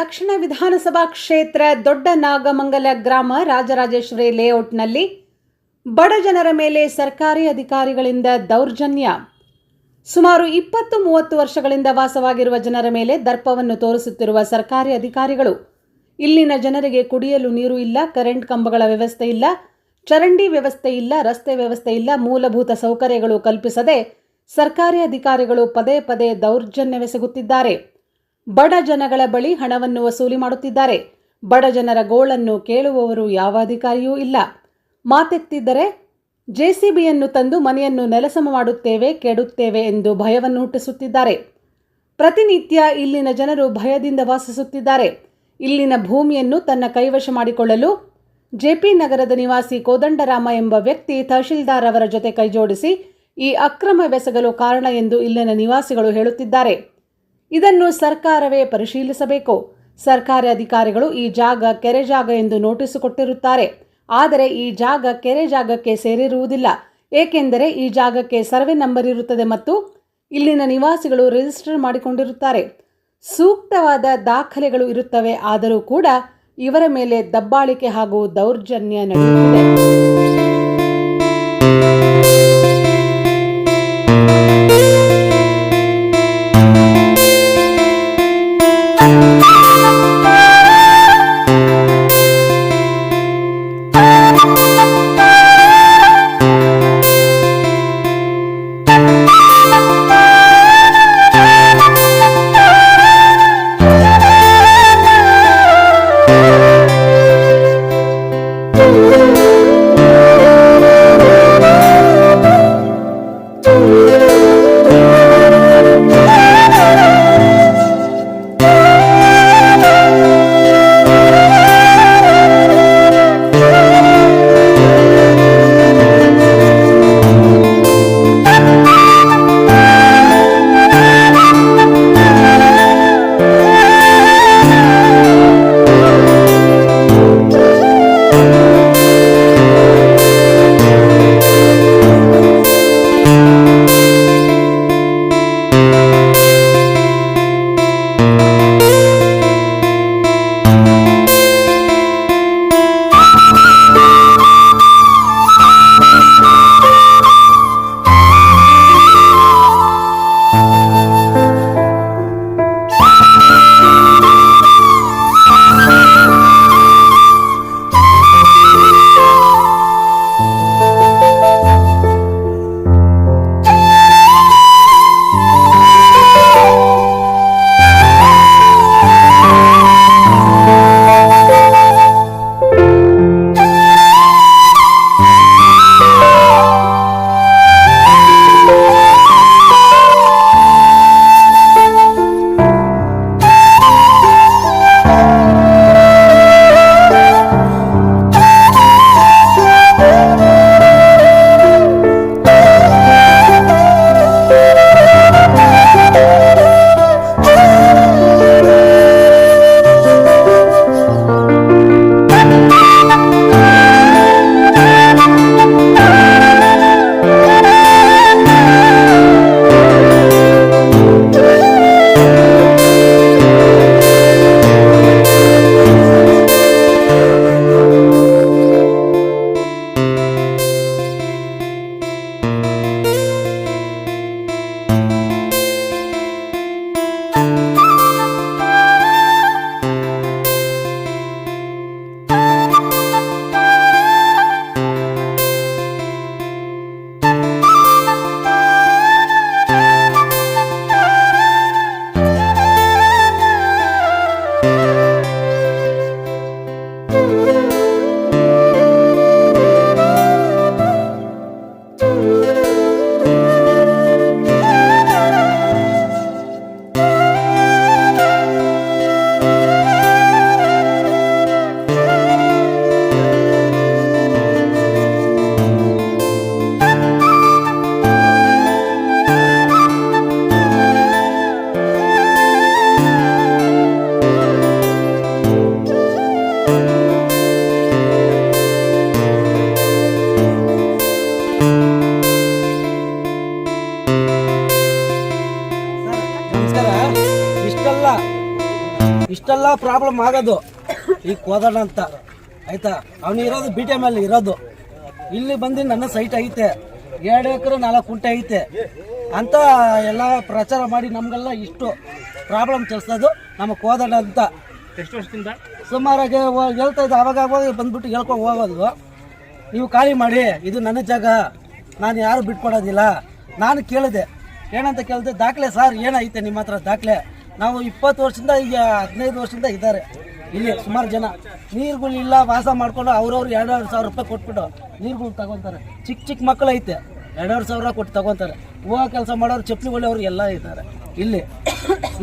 ದಕ್ಷಿಣ ವಿಧಾನಸಭಾ ಕ್ಷೇತ್ರ ದೊಡ್ಡ ನಾಗಮಂಗಲ ಗ್ರಾಮ ರಾಜರಾಜೇಶ್ವರಿ ಲೇಔಟ್ನಲ್ಲಿ ಬಡ ಜನರ ಮೇಲೆ ಸರ್ಕಾರಿ ಅಧಿಕಾರಿಗಳಿಂದ ದೌರ್ಜನ್ಯ. ಸುಮಾರು ಇಪ್ಪತ್ತು ಮೂವತ್ತು ವರ್ಷಗಳಿಂದ ವಾಸವಾಗಿರುವ ಜನರ ಮೇಲೆ ದರ್ಪವನ್ನು ತೋರಿಸುತ್ತಿರುವ ಸರ್ಕಾರಿ ಅಧಿಕಾರಿಗಳು, ಇಲ್ಲಿನ ಜನರಿಗೆ ಕುಡಿಯಲು ನೀರು ಇಲ್ಲ, ಕರೆಂಟ್ ಕಂಬಗಳ ವ್ಯವಸ್ಥೆ ಇಲ್ಲ, ಚರಂಡಿ ವ್ಯವಸ್ಥೆ ಇಲ್ಲ, ರಸ್ತೆ ವ್ಯವಸ್ಥೆ ಇಲ್ಲ, ಮೂಲಭೂತ ಸೌಕರ್ಯಗಳು ಕಲ್ಪಿಸದೆ ಸರ್ಕಾರಿ ಅಧಿಕಾರಿಗಳು ಪದೇ ಪದೇ ದೌರ್ಜನ್ಯವೆಸಗುತ್ತಿದ್ದಾರೆ. ಬಡ ಜನಗಳ ಬಳಿ ಹಣವನ್ನು ವಸೂಲಿ ಮಾಡುತ್ತಿದ್ದಾರೆ. ಬಡ ಜನರ ಗೋಳನ್ನು ಕೇಳುವವರು ಯಾವ ಅಧಿಕಾರಿಯೂ ಇಲ್ಲ. ಮಾತೆತ್ತಿದ್ದರೆ ಜೆಸಿಬಿಯನ್ನು ತಂದು ಮನೆಯನ್ನು ನೆಲಸಮ ಮಾಡುತ್ತೇವೆ, ಕೆಡುತ್ತೇವೆ ಎಂದು ಭಯವನ್ನು ಹುಟ್ಟಿಸುತ್ತಿದ್ದಾರೆ ಪ್ರತಿನಿತ್ಯ ಇಲ್ಲಿನ ಜನರು ಭಯದಿಂದ ವಾಸಿಸುತ್ತಿದ್ದಾರೆ. ಇಲ್ಲಿನ ಭೂಮಿಯನ್ನು ತನ್ನ ಕೈವಶ ಮಾಡಿಕೊಳ್ಳಲು ಜೆಪಿ ನಗರದ ನಿವಾಸಿ ಕೋದಂಡರಾಮ ಎಂಬ ವ್ಯಕ್ತಿ ತಹಶೀಲ್ದಾರ್ ಅವರ ಜೊತೆ ಕೈಜೋಡಿಸಿ ಈ ಅಕ್ರಮವೆಸಗಲು ಕಾರಣ ಎಂದು ಇಲ್ಲಿನ ನಿವಾಸಿಗಳು ಹೇಳುತ್ತಿದ್ದಾರೆ. ಇದನ್ನು ಸರ್ಕಾರವೇ ಪರಿಶೀಲಿಸಬೇಕು. ಸರ್ಕಾರಿ ಅಧಿಕಾರಿಗಳು ಈ ಜಾಗ ಕೆರೆ ಜಾಗ ಎಂದು ನೋಟಿಸ್ ಕೊಟ್ಟಿರುತ್ತಾರೆ. ಆದರೆ ಈ ಜಾಗ ಕೆರೆ ಜಾಗಕ್ಕೆ ಸೇರಿರುವುದಿಲ್ಲ. ಏಕೆಂದರೆ ಈ ಜಾಗಕ್ಕೆ ಸರ್ವೆ ನಂಬರ್ ಇರುತ್ತದೆ ಮತ್ತು ಇಲ್ಲಿನ ನಿವಾಸಿಗಳು ರಿಜಿಸ್ಟರ್ ಮಾಡಿಕೊಂಡಿರುತ್ತಾರೆ. ಸೂಕ್ತವಾದ ದಾಖಲೆಗಳು ಇರುತ್ತವೆ. ಆದರೂ ಕೂಡ ಇವರ ಮೇಲೆ ದಬ್ಬಾಳಿಕೆ ಹಾಗೂ ದೌರ್ಜನ್ಯ ನಡೆಯುತ್ತಿದೆ. ಪ್ರಾಬ್ಲಮ್ ಆಗೋದು. ಈ ಕೋದಣ್ಣ ಅಂತ. ಆಯ್ತಾ? ಅವನು ಇರೋದು ಬಿ ಟಿ ಎಂ ಅಲ್ಲಿ ಇರೋದು. ಇಲ್ಲಿ ಬಂದು ನನ್ನ ಸೈಟ್ ಐತೆ. ಎರಡು ಎಕರೆ ನಾಲ್ಕು ಕುಂಟೆ ಐತೆ. ಅಂತ ಎಲ್ಲ ಪ್ರಚಾರ ಮಾಡಿ ನಮಗೆಲ್ಲ ಇಷ್ಟು ಪ್ರಾಬ್ಲಮ್ ತಿಳಿಸೋದು ನಮ್ಮ ಕೋದಣ್ಣ ಅಂತ. ಎಷ್ಟು ವರ್ಷದಿಂದ? ಸುಮಾರಾಗಿ ಹೇಳ್ತಾ ಇದ್ದ. ಅವಾಗ ಅವಾಗ ಬಂದ್ಬಿಟ್ಟು ಹೇಳ್ಕೊಂಡು ಹೋಗೋದು. ನೀವು ಖಾಲಿ ಮಾಡಿ. ಇದು ನನ್ನ ಜಾಗ. ನಾನು ಯಾರು ಬಿಟ್ಕೊಡೋದಿಲ್ಲ. ನಾನು ಕೇಳಿದೆ. ಏನಂತ ಕೇಳಿದೆ? ದಾಖಲೆ ಸರ್ ಏನೈತೆ ನಿಮ್ಮ ಹತ್ರ ದಾಖಲೆ? ನಾವು ಇಪ್ಪತ್ತು ವರ್ಷದಿಂದ ಈಗ ಹದಿನೈದು ವರ್ಷದಿಂದ ಇದ್ದಾರೆ. ಇಲ್ಲಿ ಸುಮಾರು ಜನ. ನೀರುಗಳಿಲ್ಲ ವಾಸ ಮಾಡ್ಕೊಂಡು ಅವ್ರವ್ರು ಎರಡೆರಡು ಸಾವಿರ ರೂಪಾಯಿ ಕೊಟ್ಬಿಟ್ಟು ನೀರುಗಳು ತಗೊತಾರೆ ಚಿಕ್ಕ ಚಿಕ್ಕ ಮಕ್ಕಳು ಐತೆ ಎರಡೆರಡು ಸಾವಿರ ಕೊಟ್ಟು ತಗೊತಾರೆ ಹೂವು ಕೆಲಸ ಮಾಡೋರು ಚಪ್ಪಲಿ ಹೊಳೆಯವರು ಎಲ್ಲ ಇದ್ದಾರೆ. ಇಲ್ಲಿ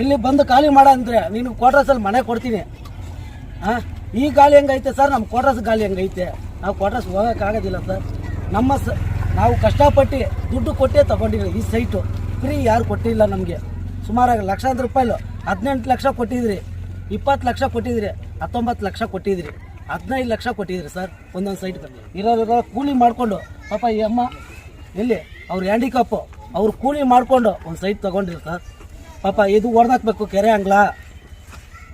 ಇಲ್ಲಿ ಬಂದು ಖಾಲಿ ಮಾಡ ಅಂದರೆ ನೀನು ಕ್ವಾರ್ಟರ್ಸಲ್ಲಿ ಮನೆ ಕೊಡ್ತೀನಿ. ಹಾಂ ಈ ಗಾಳಿ ಹೆಂಗೈತೆ ಸರ್? ನಮ್ಮ ಕ್ವಾರ್ಟರ್ಸ್ ಗಾಳಿ ಹೆಂಗೈತೆ? ನಾವು ಕ್ವಾರ್ಟರ್ಸ್ ಹೋಗೋಕ್ಕಾಗೋದಿಲ್ಲ ಸರ್. ನಮ್ಮ ಸ, ನಾವು ಕಷ್ಟಪಟ್ಟು ದುಡ್ಡು ಕೊಟ್ಟೇ ತಗೊಂಡಿದ್ದೀವಿ ಈ ಸೈಟು ಫ್ರೀ ಯಾರು ಕೊಟ್ಟಿಲ್ಲ ನಮಗೆ. ಸುಮಾರಾಗಿ ಲಕ್ಷಾಂತರ ರೂಪಾಯಿಲು ಹದಿನೆಂಟು ಲಕ್ಷ ಕೊಟ್ಟಿದ್ರಿ, ಇಪ್ಪತ್ತು ಲಕ್ಷ ಕೊಟ್ಟಿದ್ರಿ, ಹತ್ತೊಂಬತ್ತು ಲಕ್ಷ ಕೊಟ್ಟಿದ್ರಿ, ಹದಿನೈದು ಲಕ್ಷ ಕೊಟ್ಟಿದ್ರಿ ಸರ್ ಒಂದೊಂದು ಸೈಟ್ ಇರೋರು ಕೂಲಿ ಮಾಡಿಕೊಂಡು, ಪಾಪ ಈ ಅಮ್ಮ, ಎಲ್ಲಿ? ಅವ್ರ ಹ್ಯಾಂಡಿಕಾಪು ಅವ್ರು ಕೂಲಿ ಮಾಡಿಕೊಂಡು ಒಂದು ಸೈಟ್ ತೊಗೊಂಡ್ರಿ ಸರ್. ಪಾಪ ಇದು ಹೊಡೆದಾಕ್ಬೇಕು, ಕೆರೆ ಅಂಗ್ಲ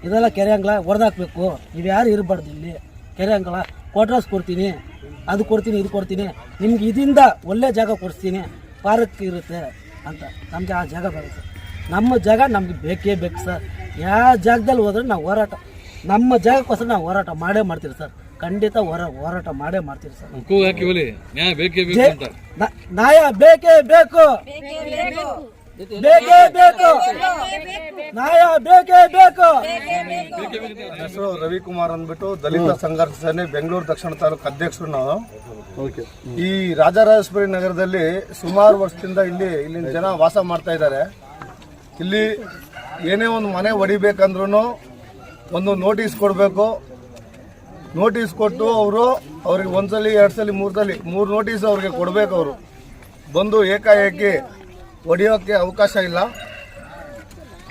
ಇದೆಲ್ಲ ಕೆರೆ ಅಂಗ್ಲ ಹೊಡೆದಾಕ್ಬೇಕು. ನೀವು ಯಾರು ಇರಬಾರ್ದು ಇಲ್ಲಿ? ಕೆರೆ ಅಂಗ್ಲ ಕ್ವಾರ್ಟರ್ಸ್ ಕೊಡ್ತೀನಿ, ಅದು ಕೊಡ್ತೀನಿ, ಇದು ಕೊಡ್ತೀನಿ. ನಿಮ್ಗೆ ಇದರಿಂದ ಒಳ್ಳೆ ಜಾಗ ಕೊಡಿಸ್ತೀನಿ. ಪಾರ್ಕ್ ಇರುತ್ತೆ ಅಂತ ನಮಗೆ ಆ ಜಾಗ ಬರುತ್ತೆ. ನಮ್ಮ ಜಾಗ ನಮ್ಗೆ ಬೇಕೇ ಬೇಕು ಸರ್. ಯಾವ ಜಾಗದಲ್ಲಿ ಹೋದ್ರೆ ನಾವು ಹೋರಾಟ ನಮ್ಮ ಜಾಗಕ್ಕೋಸ್ಕರ ನಾವು ಹೋರಾಟ ಮಾಡೇ ಮಾಡ್ತೀವಿ ಸರ್. ಖಂಡಿತ ಹೋರ ಹೋರಾಟ ಮಾಡೇ ಮಾಡ್ತೀವಿ ಸರ್. ನಾಯ ಬೇಕೇ ಬೇಕು ಅಂತ. ನ- ನ್ಯಾಯ ಬೇಕೇ ಬೇಕು. ಬೇಕೇ ಬೇಕು. ನ್ಯಾಯ ಬೇಕೇ ಬೇಕು. ನನ್ನ ಹೆಸರು ರವಿಕುಮಾರ್ ಅಂದ್ಬಿಟ್ಟು ದಲಿತ ಸಂಘರ್ಷ ಸೇನೆ ಬೆಂಗಳೂರು ದಕ್ಷಿಣ ತಾಲೂಕು ಅಧ್ಯಕ್ಷರು ನಾವು. ಈ ರಾಜರಾಜೇಶ್ವರಿ ನಗರದಲ್ಲಿ ಸುಮಾರು ವರ್ಷದಿಂದ ಇಲ್ಲಿ ಇಲ್ಲಿನ ಜನ ವಾಸ ಮಾಡ್ತಾ ಇದ್ದಾರೆ. ಇಲ್ಲಿ ಏನೇ ಒಂದು ಮನೆ ಹೊಡಿಬೇಕಂದ್ರೂ ಒಂದು ನೋಟಿಸ್ ಕೊಡಬೇಕು. ನೋಟಿಸ್ ಕೊಟ್ಟು ಅವರು ಅವ್ರಿಗೆ ಒಂದ್ಸಲಿ ಎರಡು ಸಲ, ಮೂರು ಸಲ, ಮೂರು ನೋಟಿಸ್ ಅವ್ರಿಗೆ ಕೊಡಬೇಕು ಅವರು. ಬಂದು ಏಕಾಏಕಿ ಹೊಡಿಯೋಕ್ಕೆ ಅವಕಾಶ ಇಲ್ಲ.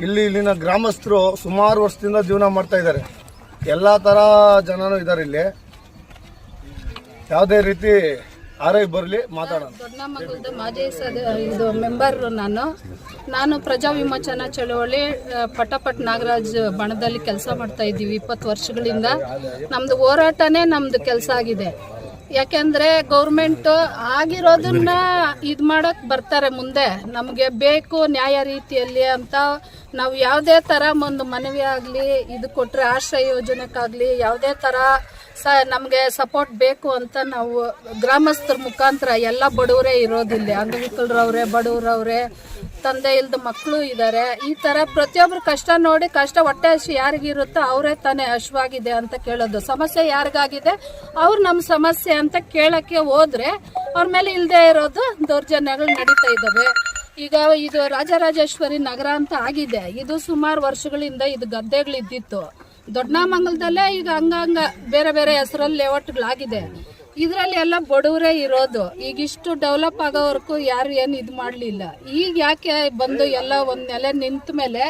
ಇಲ್ಲಿ ಇಲ್ಲಿನ ಗ್ರಾಮಸ್ಥರು ಸುಮಾರು ವರ್ಷದಿಂದ ಜೀವನ ಮಾಡ್ತಾ ಇದ್ದಾರೆ. ಎಲ್ಲ ಥರ ಜನನೂ ಇದ್ದಾರೆ ಇಲ್ಲಿ. ಯಾವುದೇ ರೀತಿ ಆರೈ ಬರಲಿ ಮಾತಾಡೋಣ. ಮಾಜಿ ಸದ, ಇದು ಮೆಂಬರ್ ನಾನು. ನಾನು ಪ್ರಜಾ ವಿಮೋಚನಾ ಚಳವಳಿ ಪಟಪಟ್ ನಾಗರಾಜ್ ಬಣದಲ್ಲಿ ಕೆಲಸ ಮಾಡ್ತಾ ಇದ್ದೀವಿ ಇಪ್ಪತ್ತು ವರ್ಷಗಳಿಂದ. ನಮ್ದು ಹೋರಾಟನೇ ನಮ್ದು ಕೆಲಸ ಆಗಿದೆ. ಯಾಕೆಂದ್ರೆ ಗೌರ್ಮೆಂಟ್ ಆಗಿರೋದನ್ನ ಇದು ಮಾಡಕ್ ಬರ್ತಾರೆ ಮುಂದೆ. ನಮಗೆ ಬೇಕು ನ್ಯಾಯ ರೀತಿಯಲ್ಲಿ ಅಂತ ನಾವು ಯಾವುದೇ ಥರ ಒಂದು ಮನವಿ ಆಗಲಿ, ಇದು ಕೊಟ್ಟರೆ ಆಶ್ರಯ ಯೋಜನೆಕ್ಕಾಗಲಿ, ಯಾವುದೇ ಥರ ಸ ನಮಗೆ ಸಪೋರ್ಟ್ ಬೇಕು ಅಂತ ನಾವು ಗ್ರಾಮಸ್ಥರ ಮುಖಾಂತರ ಎಲ್ಲ ಬಡವರೇ ಇರೋದಿಲ್ಲ ಅಂಗವಿಕಲರವ್ರೆ, ಬಡವರವ್ರೆ, ತಂದೆ ಇಲ್ದ ಮಕ್ಕಳು ಇದ್ದಾರೆ ಈ ಥರ ಪ್ರತಿಯೊಬ್ಬರು ಕಷ್ಟ ನೋಡಿ ಕಷ್ಟ ಹೊಟ್ಟೆ ಹಸಿ ಯಾರಿಗಿರುತ್ತೋ ಅವರೇ ತಾನೇ ಹಶ್ವಾಗಿದೆ ಅಂತ ಕೇಳೋದು. ಸಮಸ್ಯೆ ಯಾರಿಗಾಗಿದೆ? ಅವ್ರು ನಮ್ಮ ಸಮಸ್ಯೆ ಅಂತ ಕೇಳಕ್ಕೆ ಹೋದರೆ ಅವ್ರ ಮೇಲೆ ಇಲ್ಲದೆ ಇರೋದು ದೌರ್ಜನ್ಯಗಳು ನಡೀತಾ ಇದ್ದಾವೆ ಈಗ ಇದು ರಾಜರಾಜೇಶ್ವರಿ ನಗರ ಅಂತ ಆಗಿದೆ. ಇದು ಸುಮಾರು ವರ್ಷಗಳಿಂದ ಇದು ಗದ್ದೆಗಳಿದ್ದಿತ್ತು. ದೊಡ್ಡನಾಮಂಗಲದಲ್ಲೇ ಈಗ ಹಂಗಂಗ ಬೇರೆ ಬೇರೆ ಹೆಸರಲ್ಲಿ ಲೇಔಟ್ಗಳಾಗಿದೆ. ಇದರಲ್ಲಿ ಎಲ್ಲ ಬಡವರೇ ಇರೋದು. ಈಗ ಇಷ್ಟು ಡೆವಲಪ್ ಆಗೋವರೆಗೂ ಯಾರು ಏನು ಇದು ಮಾಡಲಿಲ್ಲ. ಈಗ ಯಾಕೆ ಬಂದು ಎಲ್ಲ ಒಂದು ನೆಲೆ ನಿಂತ ಮೇಲೆ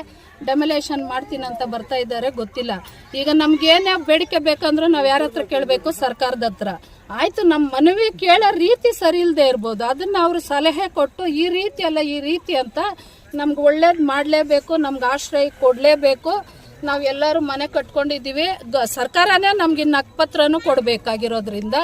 ಡೆಮಲೇಷನ್ ಮಾಡ್ತೀನಿ ಅಂತ ಬರ್ತಾ ಇದ್ದಾರೆ ಗೊತ್ತಿಲ್ಲ. ಈಗ ನಮ್ಗೇನೇ ಬೇಡಿಕೆ ಬೇಕಂದ್ರೂ ನಾವು ಯಾರ ಹತ್ರ ಕೇಳಬೇಕು? ಸರ್ಕಾರದ ಹತ್ರ. ಆಯಿತು ನಮ್ಮ ಮನವಿ ಕೇಳೋ ರೀತಿ ಸರಿ ಇಲ್ಲದೆ ಇರ್ಬೋದು. ಅದನ್ನ ಅವರು ಸಲಹೆ ಕೊಟ್ಟು ಈ ರೀತಿ ಅಲ್ಲ ಈ ರೀತಿ ಅಂತ ನಮ್ಗೆ ಒಳ್ಳೇದು ಮಾಡಲೇಬೇಕು, ನಮ್ಗೆ ಆಶ್ರಯ ಕೊಡಲೇಬೇಕು. ನಾವು ಎಲ್ಲರೂ ಮನೆ ಕಟ್ಕೊಂಡಿದ್ದೀವಿ. ಗ- ಸರ್ಕಾರನೇ ನಮ್ಗೆ ನಕ್ಪತ್ರನೂ ಕೊಡಬೇಕಾಗಿರೋದ್ರಿಂದ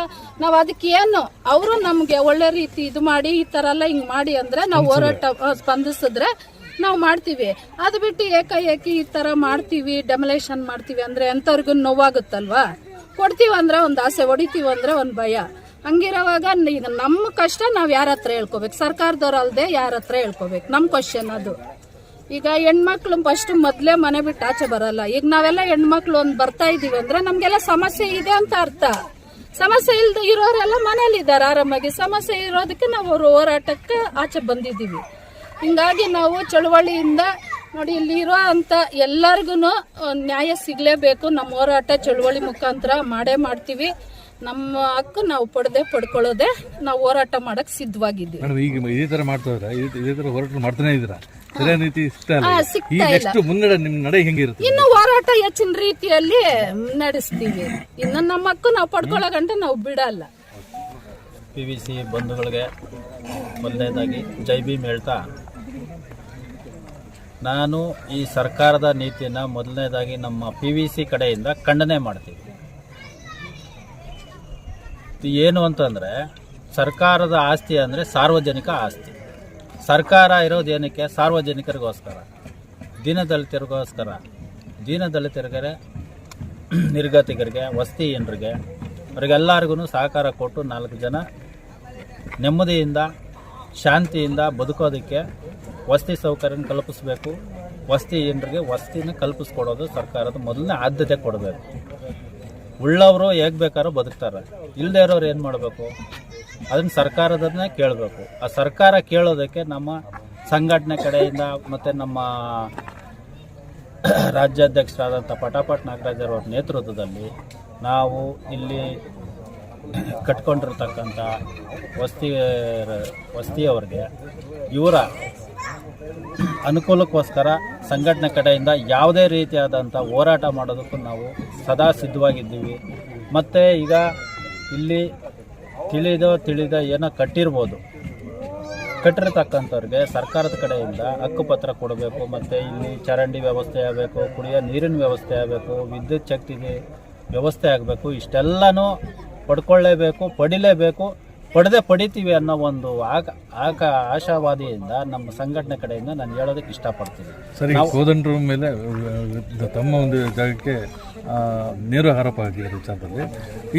ನಾವು ಅದಕ್ಕೆ ಏನು ಅವರು ನಮಗೆ ಒಳ್ಳೆ ರೀತಿ ಇದು ಮಾಡಿ ಈ ಥರ ಎಲ್ಲ ಹಿಂಗೆ ಮಾಡಿ ಅಂದರೆ ನಾವು ಹೋರಾಟ ಸ್ಪಂದಿಸಿದ್ರೆ ನಾವು ಮಾಡ್ತೀವಿ. ಅದು ಬಿಟ್ಟು ಏಕಾಏಕಿ ಈ ಥರ ಮಾಡ್ತೀವಿ ಡೆಮಲೇಷನ್ ಮಾಡ್ತೀವಿ ಅಂದರೆ ಎಂಥವ್ರಿಗೂ ನೋವಾಗುತ್ತಲ್ವಾ? ಕೊಡ್ತೀವಿ ಅಂದ್ರೆ ಒಂದು ಆಸೆ ಹೊಡಿತೀವಿ ಅಂದರೆ ಒಂದು ಭಯ. ಹಂಗಿರೋವಾಗ ನಮ್ಮ ಕಷ್ಟ ನಾವು ಯಾರ ಹತ್ರ ಹೇಳ್ಕೊಬೇಕು? ಸರ್ಕಾರದವ್ರು ಅಲ್ಲದೆ ಯಾರ ಹತ್ರ ಹೇಳ್ಕೊಬೇಕು? ನಮ್ಮ ಕ್ವಶನ್ ಅದು. ಈಗ ಹೆಣ್ಮಕ್ಳು ಫಸ್ಟ್ ಮೊದಲೇ ಮನೆ ಬಿಟ್ಟು ಆಚೆ ಬರಲ್ಲ. ಈಗ ನಾವೆಲ್ಲ ಹೆಣ್ಮಕ್ಳು ಒಂದು ಬರ್ತಾ ಇದೀವಿ ಅಂದ್ರೆ ನಮ್ಗೆಲ್ಲ ಸಮಸ್ಯೆ ಇದೆ ಅಂತ ಅರ್ಥ. ಸಮಸ್ಯೆ ಇಲ್ದ ಇರೋರೆಲ್ಲ ಮನೇಲಿ ಇದ್ದಾರೆ ಆರಾಮಾಗಿ. ಸಮಸ್ಯೆ ಇರೋದಕ್ಕೆ ನಾವು ಅವರು ಹೋರಾಟಕ್ಕೆ ಆಚೆ ಬಂದಿದ್ದೀವಿ. ಹಿಂಗಾಗಿ ನಾವು ಚಳುವಳಿಯಿಂದ ನೋಡಿ ಇಲ್ಲಿ ಇರೋ ಅಂತ ಎಲ್ಲರಿಗೂ ನ್ಯಾಯ ಸಿಗಲೇಬೇಕು. ನಮ್ಮ ಹೋರಾಟ ಚಳುವಳಿ ಮುಖಾಂತರ ಮಾಡೇ ಮಾಡ್ತೀವಿ. ನಮ್ಮ ಹಕ್ಕು ನಾವು ಪಡೆದೇ ಪಡ್ಕೊಳ್ಳೋದೆ ನಾವು ಹೋರಾಟ ಮಾಡಕ್ಕೆ ಸಿದ್ಧವಾಗಿದ್ದೀವಿ. ರೀತಿ ಹಾ, ಸಿಗ್ತಾ ಈಗ ಇಲ್ಲ. ಮುನ್ನಡೆ ನಿಮ್ ನಡೆ ಹೆಂಗಿರುತ್ತೆ ಇನ್ನು ಹೋರಾಟ ಹೆಚ್ಚಿನ ರೀತಿಯಲ್ಲಿ ನಡೆಸ್ತೀವಿ. ಇನ್ನು ನಮ್ಮ ಹಕ್ಕು ನಾವು ಪಡ್ಕೊಳ್ಳೋ ಗಂಟ ನಾವು ಬಿಡಲ್ಲ. ಪಿ ವಿ ಸಿ ಬಂಧುಗಳಿಗೆ ಮೊದಲನೇದಾಗಿ ಜೈ ಭೀಮ್ ಹೇಳ್ತಾ ನಾನು ಈ ಸರ್ಕಾರದ ನೀತಿಯನ್ನು ಮೊದಲನೇದಾಗಿ ನಮ್ಮ ಪಿ ವಿ ಸಿ ಕಡೆಯಿಂದ ಖಂಡನೆ ಮಾಡ್ತೀವಿ ಇದು ಏನು ಅಂತಂದರೆ ಸರ್ಕಾರದ ಆಸ್ತಿ ಅಂದರೆ ಸಾರ್ವಜನಿಕ ಆಸ್ತಿ. ಸರ್ಕಾರ ಇರೋದು ಏನಕ್ಕೆ? ಸಾರ್ವಜನಿಕರಿಗೋಸ್ಕರ. ದೀನದಲಿತರಿಗೋಸ್ಕರ. ದೀನದಲಿತರಿಗೆ ನಿರ್ಗತಿಕರಿಗೆ ವಸತಿಹೀನರಿಗೆ ಅವರಿಗೆಲ್ಲರಿಗೂ ಸಹಕಾರ ಕೊಟ್ಟು ನಾಲ್ಕು ಜನ ನೆಮ್ಮದಿಯಿಂದ, ಶಾಂತಿಯಿಂದ ಬದುಕೋದಕ್ಕೆ ವಸತಿ ಸೌಕರ್ಯನ ಕಲ್ಪಿಸ್ಬೇಕು. ವಸತಿಹೀನರಿಗೆ ವಸತಿನ ಕಲ್ಪಿಸ್ಕೊಡೋದು ಸರ್ಕಾರದ ಮೊದಲನೇ ಆದ್ಯತೆ ಕೊಡಬೇಕು. ಉಳ್ಳವರು ಹೇಗೆ ಬೇಕಾದ್ರೂ ಬದುಕ್ತಾರೆ. ಇಲ್ಲದೇ ಇರೋರು ಏನು ಮಾಡಬೇಕು? ಅದನ್ನು ಸರ್ಕಾರದನ್ನೇ ಕೇಳಬೇಕು. ಆ ಸರ್ಕಾರ ಕೇಳೋದಕ್ಕೆ ನಮ್ಮ ಸಂಘಟನೆ ಕಡೆಯಿಂದ ಮತ್ತು ನಮ್ಮ ರಾಜ್ಯಾಧ್ಯಕ್ಷರಾದಂಥ ಪಟಾಪಟ್ ನಾಗರಾಜರವ್ರ ನೇತೃತ್ವದಲ್ಲಿ ನಾವು ಇಲ್ಲಿ ಕಟ್ಕೊಂಡಿರ್ತಕ್ಕಂಥ ವಸ್ತಿ, ವಸ್ತಿಯವ್ರಿಗೆ ಇವರ ಅನುಕೂಲಕ್ಕೋಸ್ಕರ ಸಂಘಟನೆ ಕಡೆಯಿಂದ ಯಾವುದೇ ರೀತಿಯಾದಂಥ ಹೋರಾಟ ಮಾಡೋದಕ್ಕೂ ನಾವು ಸದಾ ಸಿದ್ಧವಾಗಿದ್ದೀವಿ. ಮತ್ತು ಈಗ ಇಲ್ಲಿ ತಿಳಿದೋ ತಿಳಿದ ಏನೋ ಕಟ್ಟಿರ್ಬೋದು. ಕಟ್ಟಿರ್ತಕ್ಕಂಥವ್ರಿಗೆ ಸರ್ಕಾರದ ಕಡೆಯಿಂದ ಹಕ್ಕುಪತ್ರ ಕೊಡಬೇಕು, ಮತ್ತು ಇಲ್ಲಿ ಚರಂಡಿ ವ್ಯವಸ್ಥೆ ಆಗಬೇಕು, ಕುಡಿಯೋ ನೀರಿನ ವ್ಯವಸ್ಥೆ ಆಗಬೇಕು, ವಿದ್ಯುತ್ ಶಕ್ತಿಗೆ ವ್ಯವಸ್ಥೆ ಆಗಬೇಕು, ಇಷ್ಟೆಲ್ಲನೂ ಪಡ್ಕೊಳ್ಳೇಬೇಕು, ಪಡಿಲೇಬೇಕು. ಪಡೆದೇ ಪಡಿತೀವಿ ಅನ್ನೋ ಒಂದು ಆಗ ಆಗ ಆಶಾವಾದಿಯಿಂದ ನಮ್ಮ ಸಂಘಟನೆ ಕಡೆಯಿಂದ ನಾನು ಹೇಳೋದಕ್ಕೆ ಇಷ್ಟಪಡ್ತೀನಿ. ಸರಿ ಕೋದಂಡ್ರ ಮೇಲೆ ತಮ್ಮ ಒಂದು ಜಾಗಕ್ಕೆ ನೇರ ಆರೋಪ ಆಗಿದೆ ವಿಚಾರದಲ್ಲಿ.